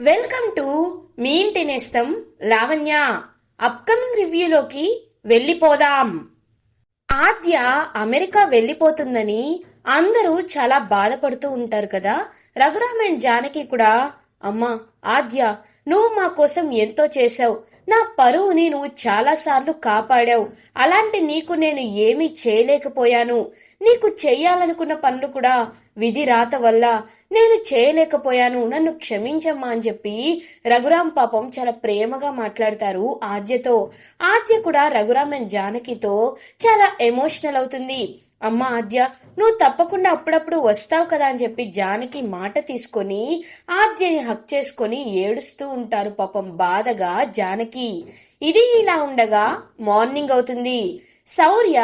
Welcome to me ఇంటి నేస్తం Lavanya. Upcoming రివ్యూలోకి వెళ్ళిపోదాం. ఆద్య అమెరికా వెళ్ళిపోతుందని అందరూ చాలా బాధపడుతూ ఉంటారు కదా. రఘురామ్ అండ్ జానకి కూడా అమ్మా ఆద్య నువ్వు మా కోసం ఎంతో చేశావు. నా పరువుని నువ్వు చాలాసార్లు కాపాడావు. అలాంటి నీకు నేను ఏమీ చేయలేకపోయాను. నీకు చెయ్యాలనుకున్న పనులు కూడా విధి రాత వల్ల నేను చేయలేకపోయాను. నన్ను క్షమించమ్మా అని చెప్పి రఘురాం పాపం చాలా ప్రేమగా మాట్లాడతారు ఆద్యతో. ఆద్య కూడా రఘురామ్ అండ్ జానకితో చాలా ఎమోషనల్ అవుతుంది. అమ్మ ఆద్య నువ్వు తప్పకుండా అప్పుడప్పుడు వస్తావు కదా అని చెప్పి జానకి మాట తీసుకొని ఆద్యని హక్ చేసుకొని ఏడుస్తూ ఉంటారు పాపం బాధగా జానకి. ఇది ఇలా ఉండగా మార్నింగ్ అవుతుంది. శౌర్య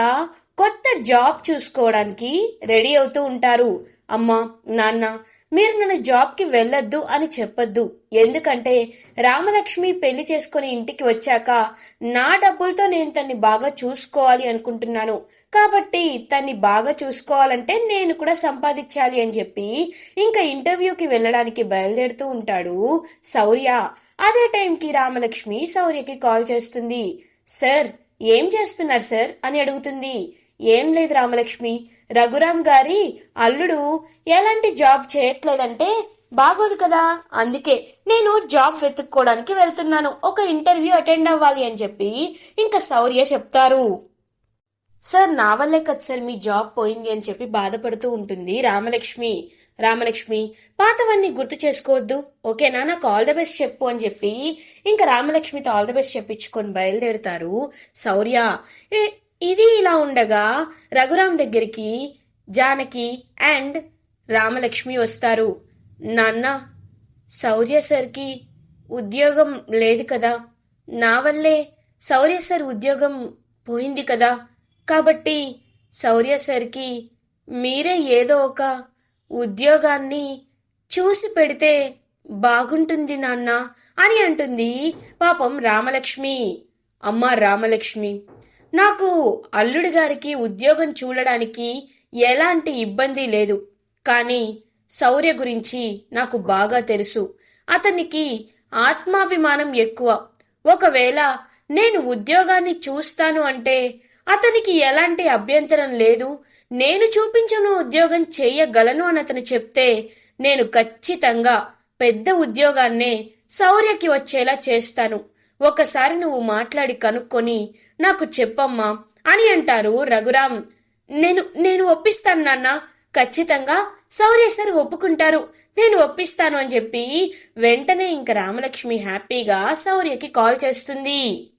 కొత్త జాబ్ చూసుకోవడానికి రెడీ అవుతూ ఉంటారు. అమ్మా నాన్న మీరు నన్ను జాబ్కి వెళ్ళొద్దు అని చెప్పొద్దు. ఎందుకంటే రామలక్ష్మి పెళ్ళి చేసుకుని ఇంటికి వచ్చాక నా డబ్బులతో నేను తన్ని బాగా చూసుకోవాలి అనుకుంటున్నాను. కాబట్టి తన్ని బాగా చూసుకోవాలంటే నేను కూడా సంపాదించాలి అని చెప్పి ఇంకా ఇంటర్వ్యూకి వెళ్ళడానికి బయలుదేరుతూ ఉంటాడు శౌర్య. అదే టైంకి రామలక్ష్మి శౌర్యకి కాల్ చేస్తుంది. సార్ ఏం చేస్తున్నారు సార్? అని అడుగుతుంది. ఏం లేదు రామలక్ష్మి. రఘురామ్ గారి అల్లుడు ఎలాంటి జాబ్ చేయట్లేదంటే బాగోదు కదా. అందుకే నేను జాబ్ వెతుక్కోవడానికి వెళ్తున్నాను. ఒక ఇంటర్వ్యూ అటెండ్ అవ్వాలి అని చెప్పి ఇంకా శౌర్య చెప్తారు. సార్ నా వల్లే కదా సార్ మీ జాబ్ పోయింది అని చెప్పి బాధపడుతూ ఉంటుంది రామలక్ష్మి. రామలక్ష్మి పాతవన్నీ గుర్తు చేసుకోవద్దు. ఓకేనా? నాకు ఆల్ ద బెస్ట్ చెప్పు అని చెప్పి ఇంకా రామలక్ష్మితో ఆల్ ద బెస్ట్ చెప్పించుకొని బయలుదేరుతారు శౌర్య. ఇది ఇలా ఉండగా రఘురామ్ దగ్గరికి జానకి అండ్ రామలక్ష్మి వస్తారు. నాన్న శౌర్య సార్కి ఉద్యోగం లేదు కదా. నా వల్లే శౌర్య సార్ ఉద్యోగం పోయింది కదా. కాబట్టి శౌర్య సార్కి మీరే ఏదో ఒక ఉద్యోగాన్ని చూసి పెడితే బాగుంటుంది నాన్న అని అంటుంది పాపం రామలక్ష్మి. అమ్మ రామలక్ష్మి. నాకు అల్లుడి గారికి ఉద్యోగం చూడడానికి ఎలాంటి ఇబ్బంది లేదు. కానీ శౌర్య గురించి నాకు బాగా తెలుసు. అతనికి ఆత్మాభిమానం ఎక్కువ. ఒకవేళ నేను ఉద్యోగాన్ని చూస్తాను అంటే అతనికి ఎలాంటి అభ్యంతరం లేదు. నేను చూపించను ఉద్యోగం చేయగలను అని అతను చెప్తే నేను ఖచ్చితంగా పెద్ద ఉద్యోగాన్నే శౌర్యకి వచ్చేలా చేస్తాను. ఒకసారి నువ్వు మాట్లాడి కనుక్కొని నాకు చెప్పమ్మా అని అంటారు రఘురామ్. నేను నేను ఒప్పిస్తాను నాన్న. ఖచ్చితంగా శౌర్య సార్ ఒప్పుకుంటారు. నేను ఒప్పిస్తాను అని చెప్పి వెంటనే ఇంక రామలక్ష్మి హ్యాపీగా శౌర్యకి కాల్ చేస్తుంది.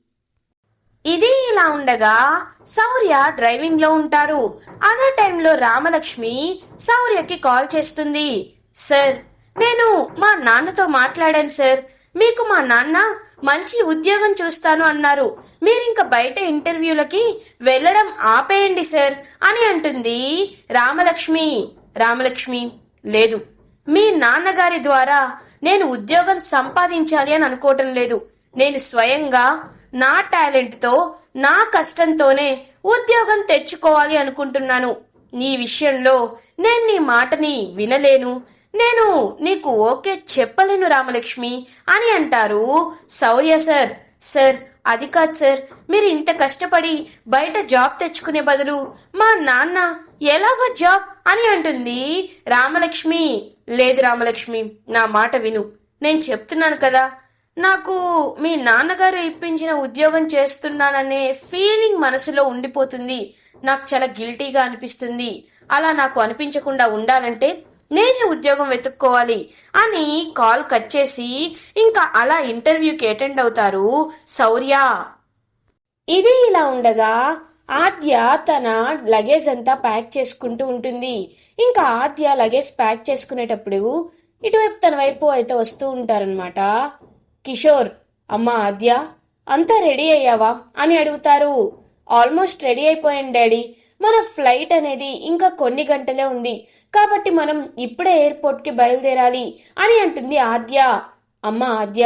ఇది ఇలా ఉండగా శౌర్య డ్రైవింగ్లో ఉంటారు. అదే టైంలో రామలక్ష్మి శౌర్యకి కాల్ చేస్తుంది. సార్ నేను మా నాన్నతో మాట్లాడాను సార్. మీకు మా నాన్న మంచి ఉద్యోగం చూస్తాను అన్నారు. మీరింక బయట ఇంటర్వ్యూలకి వెళ్ళడం ఆపేయండి సార్ అని అంటుంది రామలక్ష్మి. రామలక్ష్మి లేదు. మీ నాన్నగారి ద్వారా నేను ఉద్యోగం సంపాదించాలి అని అనుకోవటం లేదు. నేను స్వయంగా నా టాలెంట్తో నా కష్టంతోనే ఉద్యోగం తెచ్చుకోవాలి అనుకుంటున్నాను. నీ విషయంలో నేను నీ మాటని వినలేను. నేను నీకు ఓకే చెప్పలేను రామలక్ష్మి అని అంటారు శౌర్య సార్. సార్ అది కాదు సార్. మీరు ఇంత కష్టపడి బయట జాబ్ తెచ్చుకునే బదులు మా నాన్న ఎలాగో జాబ్ అని అంటుంది రామలక్ష్మి. లేదు రామలక్ష్మి నా మాట విను. నేను చెప్తున్నాను కదా. నాకు మీ నాన్నగారు ఇప్పించిన ఉద్యోగం చేస్తున్నాననే ఫీలింగ్ మనసులో ఉండిపోతుంది. నాకు చాలా గిల్టీగా అనిపిస్తుంది. అలా నాకు అనిపించకుండా ఉండాలంటే నేనే ఉద్యోగం వెతుక్కోవాలి అని కాల్ కట్ చేసి ఇంకా అలా ఇంటర్వ్యూకి అటెండ్ అవుతారు శౌర్య. ఇది ఇలా ఉండగా ఆద్య తన లగేజ్ అంతా ప్యాక్ చేసుకుంటూ ఉంటుంది. ఇంకా ఆద్య లగేజ్ ప్యాక్ చేసుకునేటప్పుడు ఇటువైపు తన వైపు అయితే వస్తూ ఉంటారనమాట కిషోర్ అమ్మ ఆద్య అంతా రెడీ అయ్యావా? అని అడుగుతారు. ఆల్మోస్ట్ రెడీ అయిపోయాను డాడీ. మన ఫ్లైట్ అనేది ఇంకా కొన్ని గంటలే ఉంది. కాబట్టి మనం ఇప్పుడే ఎయిర్పోర్ట్కి బయలుదేరాలి అని అంటుంది ఆద్య. అమ్మ ఆద్య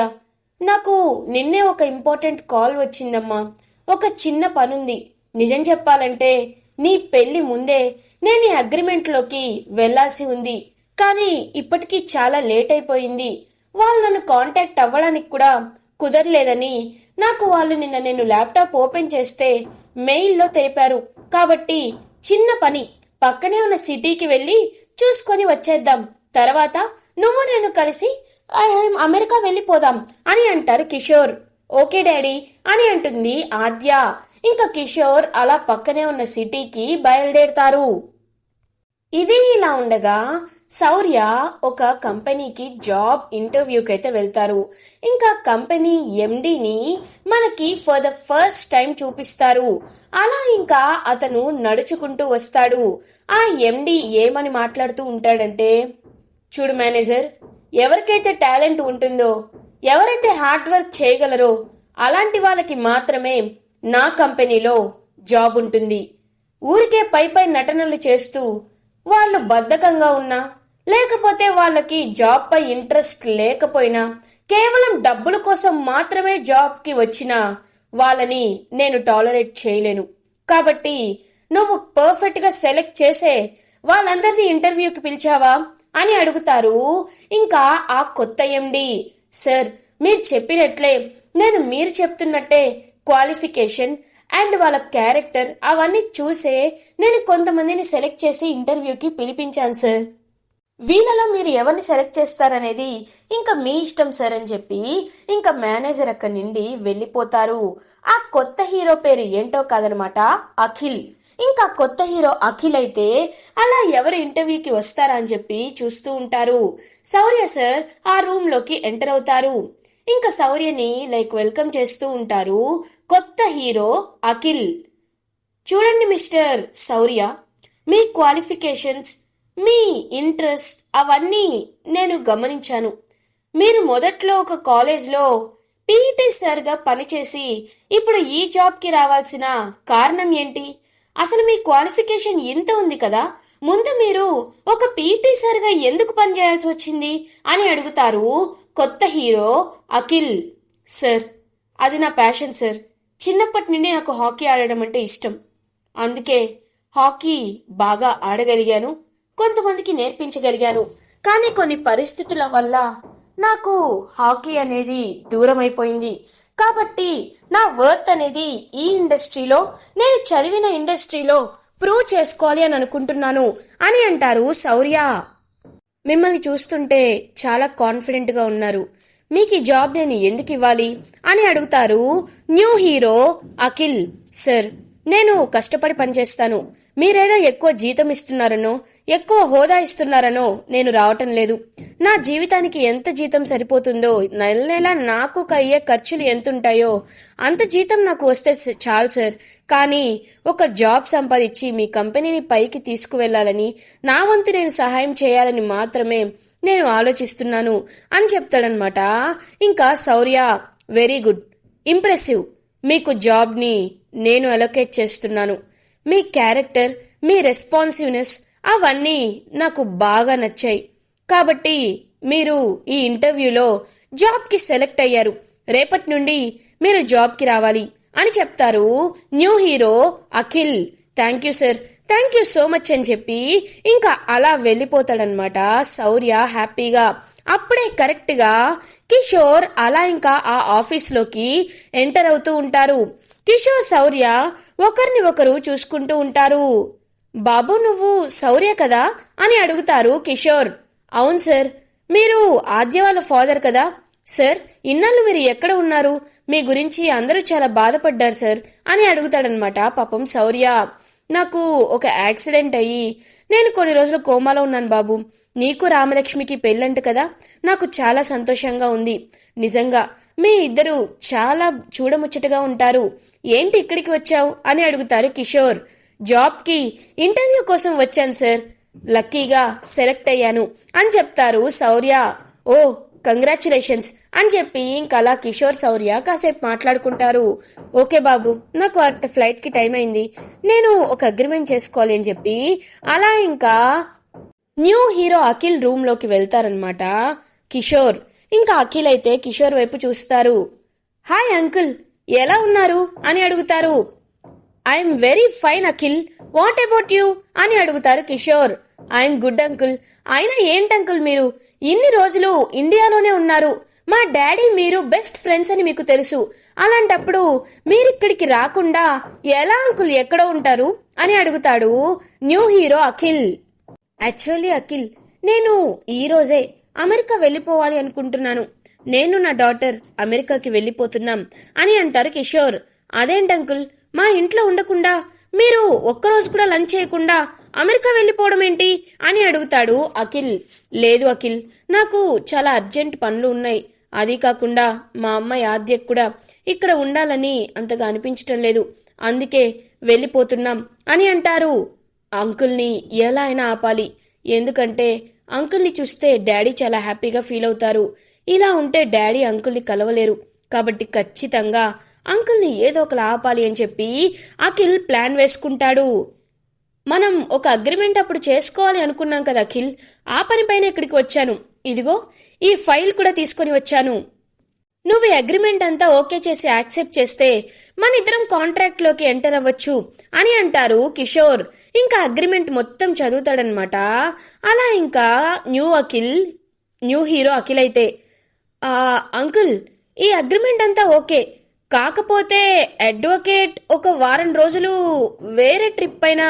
నాకు నిన్నే ఒక ఇంపార్టెంట్ కాల్ వచ్చిందమ్మా. ఒక చిన్న పనుంది. నిజం చెప్పాలంటే నీ పెళ్ళి ముందే నేను ఈ అగ్రిమెంట్లోకి వెళ్ళాల్సి ఉంది. కానీ ఇప్పటికీ చాలా లేట్ అయిపోయింది. వాళ్ళు నన్ను కాంటాక్ట్ అవ్వడానికి కూడా కుదరలేదని నాకు వాళ్ళు నిన్న నేను ల్యాప్టాప్ ఓపెన్ చేస్తే మెయిల్లో తెలిపారు. కాబట్టి చిన్న పని. పక్కనే ఉన్న సిటీకి వెళ్ళి చూసుకొని వచ్చేద్దాం. తర్వాత నువ్వు నేను కలిసి "ఐ- అమెరికా వెళ్ళిపోదాం అని అంటారు కిషోర్. ఓకే డాడీ అని అంటుంది ఆద్య. ఇంకా కిషోర్ అలా పక్కనే ఉన్న సిటీకి బయలుదేరతారు. ఇది ఇలా ఉండగా శౌర్య ఒక కంపెనీకి జాబ్ ఇంటర్వ్యూకి అయితే వెళ్తారు. ఇంకా కంపెనీ ఎండిని మనకి ఫర్ ద ఫస్ట్ టైం చూపిస్తారు. అలా ఇంకా అతను నడుచుకుంటూ వస్తాడు. ఆ ఎండి ఏమని మాట్లాడుతూ ఉంటాడంటే చూడు మేనేజర్ ఎవరికైతే టాలెంట్ ఉంటుందో ఎవరైతే హార్డ్ వర్క్ చేయగలరో అలాంటి వాళ్ళకి మాత్రమే నా కంపెనీలో జాబ్ ఉంటుంది. ఊరికే పై పై నటనలు చేస్తూ వాళ్ళు బద్ధకంగా ఉన్నా లేకపోతే వాళ్ళకి జాబ్ పై ఇంట్రెస్ట్ లేకపోయినా కేవలం డబ్బుల కోసం మాత్రమే జాబ్కి వచ్చిన వాళ్ళని నేను టాలరేట్ చేయలేను. కాబట్టి నువ్వు పర్ఫెక్ట్గా సెలెక్ట్ చేసే వాళ్ళందరినీ ఇంటర్వ్యూకి పిలిచావా? అని అడుగుతారు. ఇంకా ఆ కొత్త ఎండి సార్ మీరు చెప్పినట్లే నేను మీరు చెప్తున్నట్టే క్వాలిఫికేషన్ అండ్ వాళ్ళ క్యారెక్టర్ అవన్నీ చూసే నేను కొంతమందిని సెలెక్ట్ చేసి ఇంటర్వ్యూకి పిలిపించాను సార్. వీళ్ళలో మీరు ఎవరిని సెలెక్ట్ చేస్తారనేది ఇంకా మీ ఇష్టం సార్ అని చెప్పి ఇంకా మేనేజర్ అక్కడి నుండి వెళ్ళిపోతారు. ఆ కొత్త హీరో పేరు ఏంటో కాదనమాట అఖిల్. ఇంకా కొత్త హీరో అఖిల్ అయితే అలా ఎవరు ఇంటర్వ్యూకి వస్తారా అని చెప్పి చూస్తూ ఉంటారు. శౌర్య సార్ ఆ రూమ్లోకి ఎంటర్ అవుతారు. ఇంకా శౌర్యని లైక్ వెల్కమ్ చేస్తూ ఉంటారు కొత్త హీరో అఖిల్. చూడండి మిస్టర్ శౌర్య మీ క్వాలిఫికేషన్స్ మీ ఇంట్రెస్ట్ అవన్నీ నేను గమనించాను. మీరు మొదట్లో ఒక కాలేజ్లో పీఈటీ సార్గా పనిచేసి ఇప్పుడు ఈ జాబ్కి రావాల్సిన కారణం ఏంటి? అసలు మీ క్వాలిఫికేషన్ ఇంత ఉంది కదా? ముందు మీరు ఒక పీఈటీ సార్గా ఎందుకు పనిచేయాల్సి వచ్చింది అని అడుగుతారు కొత్త హీరో అఖిల్. సార్ అది నా ప్యాషన్ సార్. చిన్నప్పటి నుండి నాకు హాకీ ఆడడం అంటే ఇష్టం. అందుకే హాకీ బాగా ఆడగలిగాను. కొంతమందికి నేర్పించగలిగాను. కానీ కొన్ని పరిస్థితుల వల్ల నాకు హాకీ అనేది దూరం అయిపోయింది కాబట్టి నా వర్త్ అనేది ఈ ఇండస్ట్రీలో నేను చదివిన ఇండస్ట్రీలో ప్రూవ్ చేసుకోవాలి అని అనుకుంటున్నాను అని అంటారు శౌర్య. మిమ్మల్ని చూస్తుంటే చాలా కాన్ఫిడెంట్గా ఉన్నారు. మీకు ఈ జాబ్ నేను ఎందుకు ఇవ్వాలి అని అడుగుతారు న్యూ హీరో అఖిల్ సార్ నేను కష్టపడి పనిచేస్తాను. మీరేదో ఎక్కువ జీతం ఇస్తున్నారనో ఎక్కువ హోదా ఇస్తున్నారనో నేను రావటం లేదు. నా జీవితానికి ఎంత జీతం సరిపోతుందో నెల నెల నాకు అయ్యే ఖర్చులు ఎంతుంటాయో అంత జీతం నాకు వస్తే చాలు సార్. కానీ ఒక జాబ్ సంపాదించి మీ కంపెనీని పైకి తీసుకువెళ్ళాలని నా వంతు నేను సహాయం చేయాలని మాత్రమే నేను ఆలోచిస్తున్నాను అని చెప్తాడనమాట ఇంకా శౌర్య వెరీ గుడ్. ఇంప్రెసివ్. మీకు జాబ్ని నేను అలొకేట్ చేస్తున్నాను. మీ క్యారెక్టర్ మీ రెస్పాన్సివ్నెస్ అవన్నీ నాకు బాగా నచ్చాయి. కాబట్టి మీరు ఈ ఇంటర్వ్యూలో జాబ్కి సెలెక్ట్ అయ్యారు. రేపటి నుండి మీరు జాబ్కి రావాలి అని చెప్తారు new hero Akhil. Thank you sir thank you so much అని చెప్పి ఇంకా అలా వెళ్ళిపోతాడనమాట శౌర్య హ్యాపీగా. అప్పుడే కరెక్ట్గా కిషోర్ అలా ఇంకా ఆ ఆఫీస్లోకి ఎంటర్ అవుతూ ఉంటారు. కిషోర్ శౌర్య ఒకరిని ఒకరు చూసుకుంటూ ఉంటారు. బాబు నువ్వు శౌర్య కదా? అని అడుగుతారు కిషోర్. అవును సార్. మీరు ఆద్య వాళ్ళ ఫాదర్ కదా? సార్ ఇన్నాళ్ళు మీరు ఎక్కడ ఉన్నారు? మీ గురించి అందరూ చాలా బాధపడ్డారు సార్ అని అడుగుతాడనమాట పాపం శౌర్య నాకు ఒక యాక్సిడెంట్ అయ్యి నేను కొన్ని రోజులు కోమాలో ఉన్నాను బాబు. నీకు రామలక్ష్మికి పెళ్ళంట కదా? నాకు చాలా సంతోషంగా ఉంది. నిజంగా మీ ఇద్దరు చాలా చూడముచ్చటగా ఉంటారు. ఏంటి ఇక్కడికి వచ్చావు? అని అడుగుతారు కిషోర్. జాబ్కి ఇంటర్వ్యూ కోసం వచ్చాను సార్. లక్కీగా సెలెక్ట్ అయ్యాను అని చెప్తారు శౌర్య ఓ కంగ్రాచులేషన్స్ అని చెప్పి ఇంకలా కిషోర్ శౌర్య కాసేపు మాట్లాడుకుంటారు. ఓకే బాబు నాకు అట్ ఫ్లైట్కి టైం అయింది. నేను ఒక అగ్రిమెంట్ చేసుకోవాలి అని చెప్పి అలా ఇంకా న్యూ హీరో అఖిల్ రూమ్లోకి వెళ్తారనమాట కిషోర్. ఇంకా అఖిల్ అయితే కిషోర్ వైపు చూస్తారు. హాయ్ అంకుల్ ఎలా ఉన్నారు? అని అడుగుతారు. I'm very fine Akhil what about you అని అడుగుతారు కిషోర్. ఐఎమ్ గుడ్ అంకుల్ అయినా ఏంటి అంకుల్ మీరు? ఇన్ని రోజులు ఇండియాలోనే ఉన్నారు. మా డాడీ మీరు బెస్ట్ ఫ్రెండ్స్ అని మీకు తెలుసు. అలాంటప్పుడు మీరిక్కడికి రాకుండా ఎలా అంకుల్ ఎక్కడ ఉంటారు? అని అడుగుతాడు new hero Akhil actually Akhil నేను ఈ రోజే అమెరికా వెళ్ళిపోవాలి అనుకుంటున్నాను. నేను నా డాటర్ అమెరికాకి వెళ్ళిపోతున్నాం అని అంటారు కిషోర్. అదేంటి అంకుల్ మా ఇంట్లో ఉండకుండా మీరు ఒక్కరోజు కూడా లంచ్ చేయకుండా అమెరికా వెళ్ళిపోవడం ఏంటి అని అడుగుతాడు అఖిల్. లేదు అఖిల్ నాకు చాలా అర్జెంట్ పనులు ఉన్నాయి. అది కాకుండా మా అమ్మాయి ఆద్యకు కూడా ఇక్కడ ఉండాలని అంతగా అనిపించటం లేదు. అందుకే వెళ్ళిపోతున్నాం అని అంటారు. అంకుల్ని ఎలా అయినా ఆపాలి. ఎందుకంటే అంకుల్ని చూస్తే డాడీ చాలా హ్యాపీగా ఫీల్ అవుతారు. ఇలా ఉంటే డాడీ అంకుల్ని కలవలేరు. కాబట్టి ఖచ్చితంగా అంకుల్ని ఏదో ఒకలా ఆపాలి అని చెప్పి అఖిల్ ప్లాన్ వేసుకుంటాడు. మనం ఒక అగ్రిమెంట్ అప్పుడు చేసుకోవాలి అనుకున్నాం కదా అఖిల్. ఆ పనిపైన ఇక్కడికి వచ్చాను. ఇదిగో ఈ ఫైల్ కూడా తీసుకొని వచ్చాను. నువ్వు ఈ అగ్రిమెంట్ అంతా ఓకే చేసి యాక్సెప్ట్ చేస్తే మన ఇద్దరం కాంట్రాక్ట్లోకి ఎంటర్ అవ్వచ్చు అని అంటారు కిషోర్. ఇంకా అగ్రిమెంట్ మొత్తం చదువుతాడనమాట అలా ఇంకా new Akhil new hero Akhil అయితే. అంకుల్ ఈ అగ్రిమెంట్ అంతా ఓకే. కాకపోతే అడ్వకేట్ ఒక వారం రోజులు వేరే ట్రిప్ పైన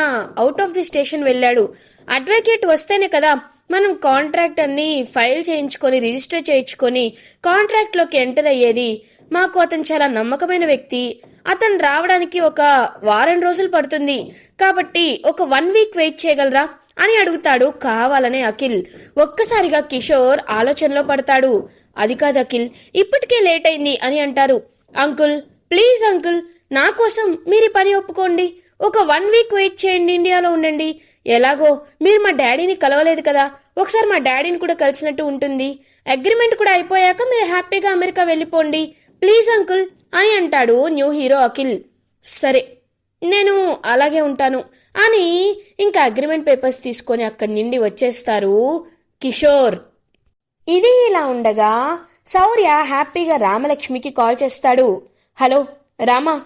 అవుట్ ఆఫ్ ది స్టేషన్ వెళ్ళాడు. అడ్వకేట్ వస్తేనే కదా మనం కాంట్రాక్ట్ అన్ని ఫైల్ చేయించుకొని రిజిస్టర్ చేయించుకొని కాంట్రాక్ట్లోకి ఎంటర్ అయ్యేది. మాకు అతను చాలా నమ్మకమైన వ్యక్తి. అతను రావడానికి ఒక వారం రోజులు పడుతుంది. కాబట్టి ఒక వన్ వీక్ వెయిట్ చేయగలరా అని అడుగుతాడు కావాలనే అఖిల్. ఒక్కసారిగా కిషోర్ ఆలోచనలో పడతాడు. అది కాదు అఖిల్ ఇప్పటికే లేట్ అయింది అని అంటారు. అంకుల్ ప్లీజ్ అంకుల్ నా కోసం మీరు పని ఒప్పుకోండి. ఒక వన్ వీక్ వెయిట్ చేయండి ఇండియాలో ఉండండి. ఎలాగో మీరు మా డాడీని కలవలేదు కదా. ఒకసారి మా డాడీని కూడా కలిసినట్టు ఉంటుంది. అగ్రిమెంట్ కూడా అయిపోయాక మీరు హ్యాపీగా అమెరికా వెళ్ళిపోండి. ప్లీజ్ అంకుల్ అని అంటాడు న్యూ హీరో అఖిల్. సరే నేను అలాగే ఉంటాను. అని ఇంకా అగ్రిమెంట్ పేపర్స్ తీసుకొని అక్కడి నుండి వచ్చేస్తారు కిషోర్. ఇది ఇలా ఉండగా శౌర్య హ్యాపీగా రామలక్ష్మికి కాల్ చేస్తాడు. హలో రామా.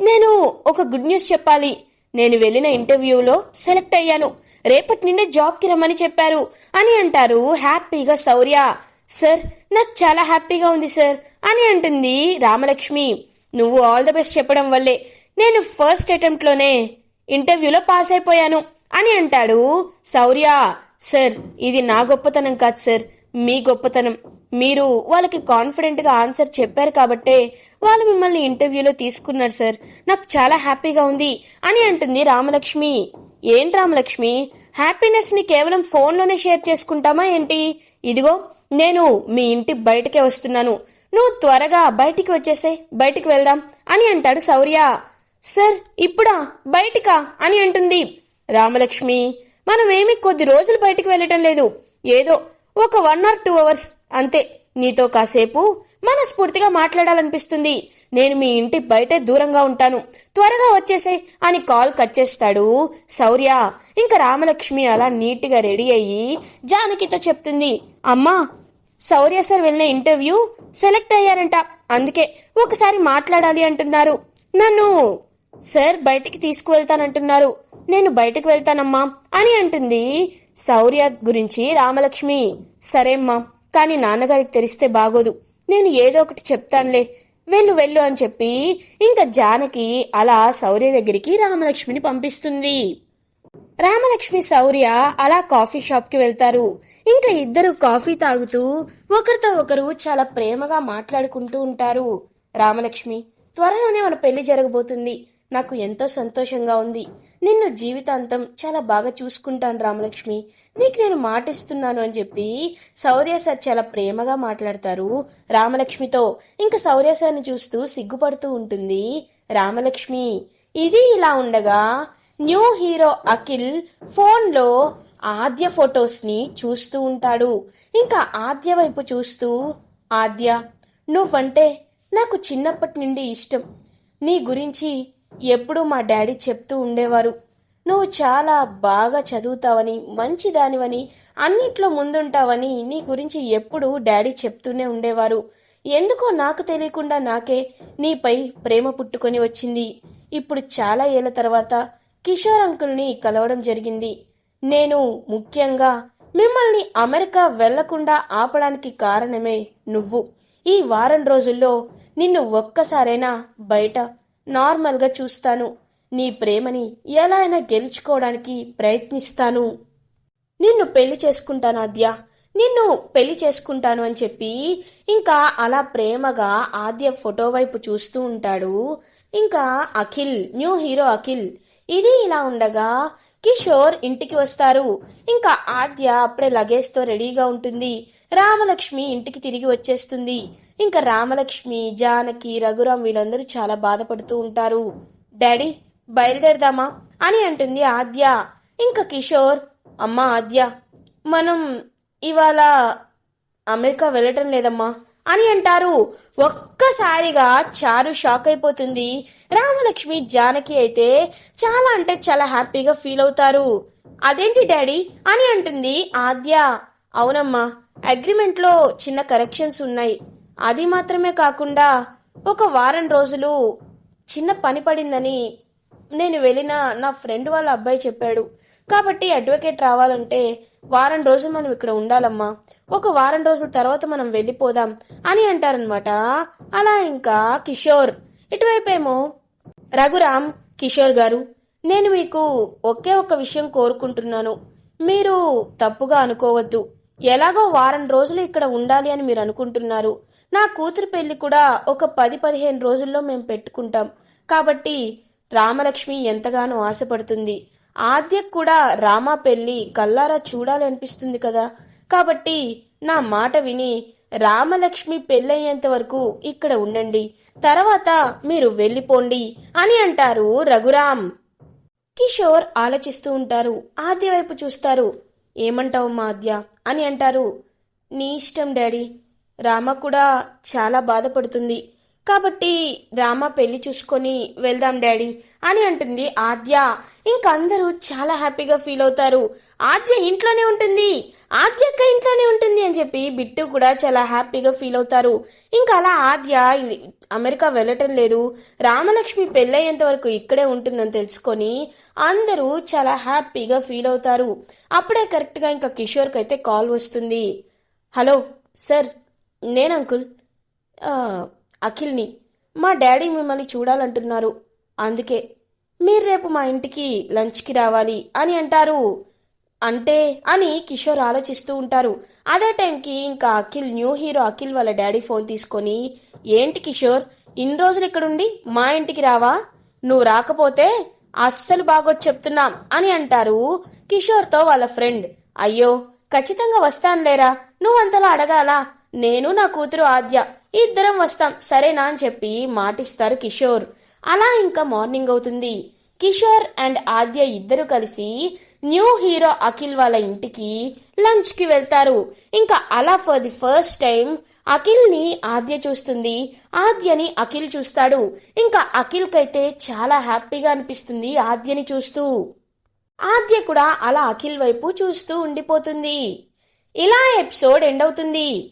నేను ఒక గుడ్ న్యూస్ చెప్పాలి. నేను వెళ్ళిన ఇంటర్వ్యూలో సెలెక్ట్ అయ్యాను. రేపటి నుండే జాబ్కి రమ్మని చెప్పారు అని అంటారు హ్యాపీగా శౌర్య సార్ నాకు చాలా హ్యాపీగా ఉంది సార్ అని అంటుంది రామలక్ష్మి. నువ్వు ఆల్ ద బెస్ట్ చెప్పడం వల్లే. నేను ఫస్ట్ అటెంప్ట్లోనే ఇంటర్వ్యూలో పాస్ అయిపోయాను అని అంటాడు శౌర్య సార్ ఇది నా గొప్పతనం కాదు సార్. మీ గొప్పతనం. మీరు వాళ్ళకి కాన్ఫిడెంట్గా ఆన్సర్ చెప్పారు కాబట్టే వాళ్ళు మిమ్మల్ని ఇంటర్వ్యూలో తీసుకున్నారు సార్ నాకు చాలా హ్యాపీగా ఉంది అని అంటుంది రామలక్ష్మి. ఏం రామలక్ష్మి? హ్యాపీనెస్ని కేవలం ఫోన్లోనే షేర్ చేసుకుంటామా ఏంటి? ఇదిగో నేను మీ ఇంటి బయటకే వస్తున్నాను. నువ్వు త్వరగా బయటికి వచ్చేసే బయటికి వెళ్దాం అని అంటాడు శౌర్య. సార్ ఇప్పుడా? బయటికా? అని అంటుంది రామలక్ష్మి. మనమేమి కొద్ది రోజులు బయటికి వెళ్ళటం లేదు. ఏదో ఒక వన్ ఆర్ టూ అవర్స్ అంతే. నీతో కాసేపు మనస్ఫూర్తిగా మాట్లాడాలనిపిస్తుంది. నేను మీ ఇంటి బయటే దూరంగా ఉంటాను. త్వరగా వచ్చేసే అని కాల్ కట్ చేస్తాడు శౌర్య ఇంకా రామలక్ష్మి అలా నీట్గా రెడీ అయ్యి జానకితో చెప్తుంది. అమ్మా శౌర్య సార్ వెళ్ళిన ఇంటర్వ్యూ సెలెక్ట్ అయ్యారంట. అందుకే ఒకసారి మాట్లాడాలి అంటున్నారు. నన్ను సార్ బయటికి తీసుకువెళ్తానంటున్నారు. నేను బయటకు వెళ్తానమ్మా అని అంటుంది శౌర్య గురించి రామలక్ష్మి సరేమ్మా కానీ నాన్నగారికి తెలిస్తే బాగోదు. నేను ఏదో ఒకటి చెప్తానులే. వెళ్ళు వెళ్ళు అని చెప్పి ఇంకా జానకి అలా శౌర్య దగ్గరికి రామలక్ష్మిని పంపిస్తుంది. రామలక్ష్మి శౌర్య అలా కాఫీ షాప్కి వెళ్తారు. ఇంకా ఇద్దరు కాఫీ తాగుతూ ఒకరితో ఒకరు చాలా ప్రేమగా మాట్లాడుకుంటూ ఉంటారు. రామలక్ష్మి త్వరలోనే మన పెళ్ళి జరగబోతుంది. నాకు ఎంతో సంతోషంగా ఉంది. నిన్ను జీవితాంతం చాలా బాగా చూసుకుంటాను రామలక్ష్మి. నీకు నేను మాటిస్తున్నాను అని చెప్పి శౌర్య సార్ చాలా ప్రేమగా మాట్లాడతారు. రామలక్ష్మితో ఇంకా శౌర్య సార్ని చూస్తూ సిగ్గుపడుతూ ఉంటుంది. రామలక్ష్మి ఇది ఇలా ఉండగా న్యూ హీరో అఖిల్ ఫోన్లో ఆద్య ఫొటోస్ని చూస్తూ ఉంటాడు. ఇంకా ఆద్య వైపు చూస్తూ ఆద్య నువ్వంటే నాకు చిన్నప్పటి నుండి ఇష్టం. నీ గురించి ఎప్పుడూ మా డాడీ చెప్తూ ఉండేవారు నువ్వు చాలా బాగా చదువుతావని మంచిదానివని అన్నిట్లో ముందుంటావని నీ గురించి ఎప్పుడూ డాడీ చెప్తూనే ఉండేవారు. ఎందుకో నాకు తెలియకుండా నాకే నీపై ప్రేమ పుట్టుకొని వచ్చింది. ఇప్పుడు చాలా ఏళ్ళ తర్వాత కిషోర్ అంకుల్ని కలవడం జరిగింది. నేను ముఖ్యంగా మిమ్మల్ని అమెరికా వెళ్ళకుండా ఆపడానికి కారణమే నువ్వు. ఈ వారం రోజుల్లో నిన్ను ఒక్కసారైనా బయట నార్మల్గా చూస్తాను. నీ ప్రేమని ఎలా అయినా గెలుచుకోవడానికి ప్రయత్నిస్తాను. నిన్ను పెళ్ళి చేసుకుంటాను ఆద్య. నిన్ను పెళ్ళి చేసుకుంటాను అని చెప్పి ఇంకా అలా ప్రేమగా ఆద్య ఫోటో వైపు చూస్తూ ఉంటాడు. ఇంకా అఖిల్ న్యూ హీరో అఖిల్. ఇది ఇలా ఉండగా కిషోర్ ఇంటికి వస్తారు. ఇంకా ఆద్య అప్పుడే లగేజ్తో రెడీగా ఉంటుంది. రామలక్ష్మి ఇంటికి తిరిగి వచ్చేస్తుంది. ఇంకా రామలక్ష్మి జానకి రఘురాం వీళ్ళందరూ చాలా బాధపడుతూ ఉంటారు. డాడీ బయలుదేరదామా? అని అంటుంది ఆద్య. ఇంకా కిషోర్ అమ్మా ఆద్య మనం ఇవాళ అమెరికా వెళ్ళటం లేదమ్మా. అని అంటారు. ఒక్కసారిగా చారు షాక్ అయిపోతుంది. రామలక్ష్మి జానకి అయితే చాలా అంటే చాలా హ్యాపీగా ఫీల్ అవుతారు. అదేంటి డాడీ? అని అంటుంది ఆద్య. అవునమ్మా అగ్రిమెంట్లో చిన్న కరెక్షన్స్ ఉన్నాయి. అది మాత్రమే కాకుండా ఒక వారం రోజులు చిన్న పని పడిందని నేను వెళ్ళిన నా ఫ్రెండ్ వాళ్ళ అబ్బాయి చెప్పాడు. కాబట్టి అడ్వకేట్ రావాలంటే వారం రోజులు మనం ఇక్కడ ఉండాలమ్మా. ఒక వారం రోజుల తర్వాత మనం వెళ్ళిపోదాం అని అంటారనమాట అలా ఇంకా కిషోర్. ఇటువైపేమో రఘురామ్ కిషోర్ గారు నేను మీకు ఒకే ఒక విషయం కోరుకుంటున్నాను. మీరు తప్పుగా అనుకోవద్దు. ఎలాగో వారం రోజులు ఇక్కడ ఉండాలి అని మీరు అనుకుంటున్నారు. నా కూతురు పెళ్ళి కూడా ఒక పది పదిహేను రోజుల్లో మేము పెట్టుకుంటాం. కాబట్టి రామలక్ష్మి ఎంతగానో ఆశపడుతుంది. ఆద్యకు కూడా రామా పెళ్ళి కల్లారా చూడాలి అనిపిస్తుంది కదా? కాబట్టి నా మాట విని రామలక్ష్మి పెళ్ళయ్యేంత వరకు ఇక్కడ ఉండండి. తర్వాత మీరు వెళ్ళిపోండి అని అంటారు రఘురామ్ కిషోర్ ఆలోచిస్తూ ఉంటారు. ఆద్య వైపు చూస్తారు. ఏమంటావు మా ఆద్య? అని అంటారు. నీ ఇష్టం డాడీ. రామ కూడా చాలా బాధపడుతుంది. కాబట్టి రామ పెళ్ళి చూసుకొని వెళ్దాం డాడీ అని అంటుంది ఆద్య. ఇంకందరూ చాలా హ్యాపీగా ఫీల్ అవుతారు. ఆద్య ఇంట్లోనే ఉంటుంది. ఆద్య అక్క ఇంట్లోనే ఉంటుంది అని చెప్పి బిట్టు కూడా చాలా హ్యాపీగా ఫీల్ అవుతారు. ఇంకా అలా ఆద్య అమెరికా వెళ్ళటం లేదు. రామలక్ష్మి పెళ్ళయ్యేంత వరకు ఇక్కడే ఉంటుందని తెలుసుకొని అందరూ చాలా హ్యాపీగా ఫీల్ అవుతారు. అప్పుడే కరెక్ట్గా ఇంకా కిషోర్కి అయితే కాల్ వస్తుంది. హలో సార్ నేను అంకుల్. అఖిల్ని మా డాడీ మిమ్మల్ని చూడాలంటున్నారు. అందుకే మీరు రేపు మా ఇంటికి లంచ్కి రావాలి అని అంటారు. అంటే అని కిషోర్ ఆలోచిస్తూ ఉంటారు. అదే టైంకి ఇంకా అఖిల్ న్యూ హీరో అఖిల్ వాళ్ళ డాడీ ఫోన్ తీసుకొని ఏంటి కిషోర్ ఇన్ని రోజులు ఇక్కడుండి మా ఇంటికి రావా? నువ్వు రాకపోతే అస్సలు బాగోచ్చు చెప్తున్నాం అని అంటారు కిషోర్తో వాళ్ళ ఫ్రెండ్. అయ్యో ఖచ్చితంగా వస్తానులేరా నువ్వంతలా అడగాలా? నేను నా కూతురు ఆద్య. ఇద్దరం వస్తాం. సరేనా అని చెప్పి మాటిస్తారు కిషోర్. అలా ఇంకా మార్నింగ్ అవుతుంది. కిషోర్ అండ్ ఆద్య ఇద్దరు కలిసి న్యూ హీరో అఖిల్ వాళ్ళ ఇంటికి లంచ్కి వెళ్తారు. ఇంకా అలా ఫర్ ది ఫస్ట్ టైం అఖిల్ని ఆద్య చూస్తుంది. ఆద్యని అఖిల్ చూస్తాడు. ఇంకా అఖిల్ కైతే చాలా హ్యాపీగా అనిపిస్తుంది ఆద్యని చూస్తూ. ఆద్య కూడా అలా అఖిల్ వైపు చూస్తూ ఉండిపోతుంది. ఇలా ఎపిసోడ్ ఎండ్ అవుతుంది.